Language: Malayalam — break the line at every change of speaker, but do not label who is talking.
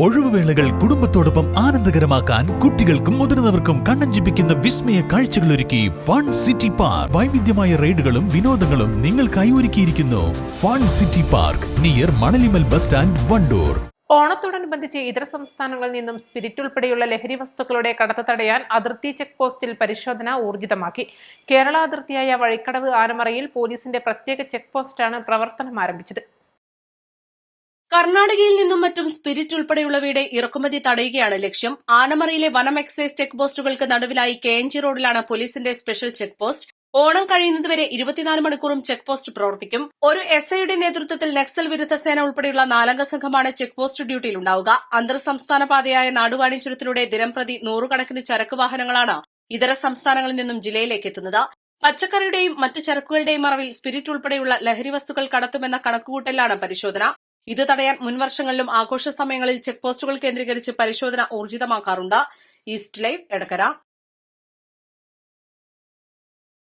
ഒഴിവുവേളകൾ കുടുംബത്തോടൊപ്പം ആനന്ദകരമാക്കാൻ കുട്ടികൾക്കും മുതിർന്നവർക്കും കണ്ണഞ്ചിപ്പിക്കുന്ന വിസ്മയ കാഴ്ചകൾ ഒരുക്കി ഫൺ സിറ്റി പാർക്ക്. വൈവിധ്യമായ റൈഡുകളും വിനോദങ്ങളും നിങ്ങൾക്കായി ഒരുക്കിയിരിക്കുന്നു. Fun city park near Manalimal bus stand Wandoor.
ഓണത്തോടനുബന്ധിച്ച് ഇതര സംസ്ഥാനങ്ങളിൽ നിന്നും സ്പിരിറ്റ് ഉൾപ്പെടെയുള്ള ലഹരി വസ്തുക്കളുടെ കടത്ത് തടയാൻ അതിർത്തി ചെക്ക് പോസ്റ്റിൽ പരിശോധന ഊർജിതമാക്കി. കേരള അതിർത്തിയായ വഴിക്കടവ് ആനമറയിൽ പോലീസിന്റെ പ്രത്യേക ചെക്ക് പോസ്റ്റാണ് പ്രവർത്തനം ആരംഭിച്ചത്.
കർണാടകയിൽ നിന്നും മറ്റും സ്പിരിറ്റ് ഉൾപ്പെടെയുള്ളവയുടെ ഇറക്കുമതി തടയുകയാണ് ലക്ഷ്യം. ആനമറയിലെ വനം എക്സൈസ് ചെക്ക് പോസ്റ്റുകൾക്ക് നടുവിലായി കെ എൻ ജി റോഡിലാണ് പോലീസിന്റെ സ്പെഷ്യൽ ചെക്ക് പോസ്റ്റ്. ഓണം കഴിയുന്നതുവരെ ഇരുപത്തിനാല് മണിക്കൂറും ചെക്ക് പോസ്റ്റ് പ്രവർത്തിക്കും. ഒരു എസ് ഐയുടെ നേതൃത്വത്തിൽ നക്സൽ വിരുദ്ധ സേന ഉൾപ്പെടെയുള്ള നാലംഗ സംഘമാണ് ചെക്ക് പോസ്റ്റ് ഡ്യൂട്ടിയിലുണ്ടാവുക അന്തർ സംസ്ഥാന പാതയായ നാടുവാണി ചുരത്തിലൂടെ ദിനംപ്രതി നൂറുകണക്കിന് ചരക്ക് വാഹനങ്ങളാണ് ഇതര സംസ്ഥാനങ്ങളിൽ നിന്നും ജില്ലയിലേക്ക് എത്തുന്നത്. പച്ചക്കറിയുടെയും മറ്റ് ചരക്കുകളുടെയും മറവിൽ സ്പിരിറ്റ് ഉൾപ്പെടെയുള്ള ലഹരി വസ്തുക്കൾ കടത്തുമെന്ന കണക്കുകൂട്ടലാണ് പരിശോധന. ഇത് തടയാൻ മുൻവർഷങ്ങളിലും ആഘോഷ സമയങ്ങളിൽ ചെക്ക് പോസ്റ്റുകൾ കേന്ദ്രീകരിച്ച് പരിശോധന ഊർജിതമാക്കാറുണ്ട്. East live Edakkara